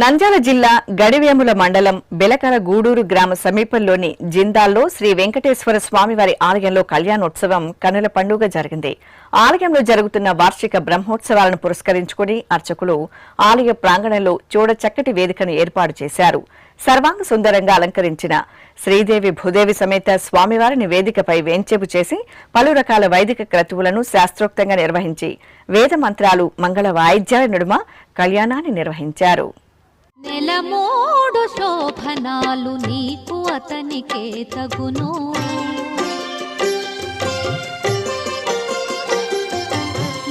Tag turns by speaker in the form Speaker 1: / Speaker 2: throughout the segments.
Speaker 1: నంద్యాల జిల్లా గడివేముల మండలం బెలకల గూడూరు గ్రామ సమీపంలోని జిందాల్లో శ్రీ వెంకటేశ్వర స్వామివారి ఆలయంలో కళ్యాణోత్సవం కనుల పండుగ జరిగింది. ఆలయంలో జరుగుతున్న వార్షిక బ్రహ్మోత్సవాలను పురస్కరించుకుని అర్చకులు ఆలయ ప్రాంగణంలో చూడచక్కటి వేదికను ఏర్పాటు చేశారు. సర్వాంగ సుందరంగా అలంకరించిన శ్రీదేవి భూదేవి సమేత స్వామివారిని వేదికపై వేంచేపు చేసి పలు రకాల వైదిక క్రతువులను శాస్త్రోక్తంగా నిర్వహించి వేద మంత్రాలు మంగళ వాయిద్యాల నడుమ కళ్యాణాన్ని నిర్వహించారు.
Speaker 2: నెలమూడు శోభనాలు నీకు అతనికే తగును.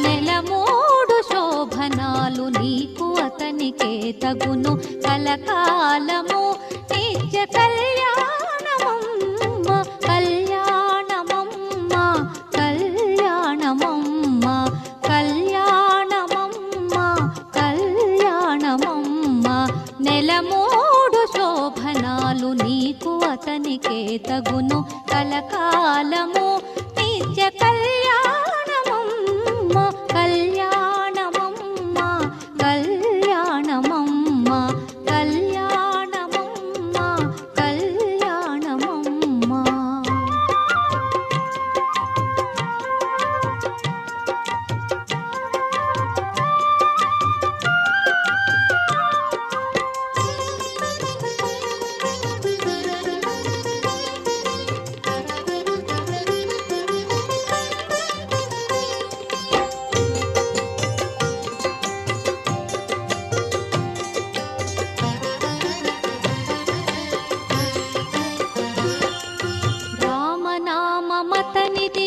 Speaker 2: నెలమూడు శోభనాలు నీకు అతనికే తగును. కలకాలము నెలమూడు శోభనాలు నీకు అతనికే తగును. కలకాలము నిత్య కళ్యాణ రామనామమతనిది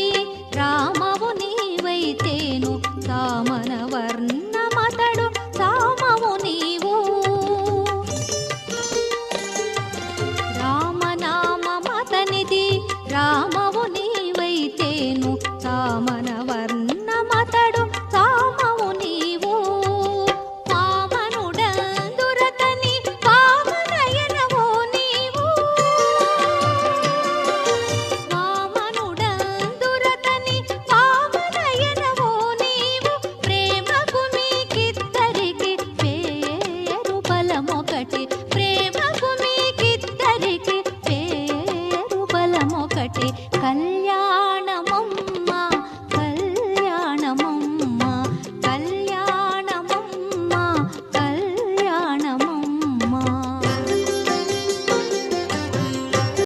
Speaker 2: கல்யாண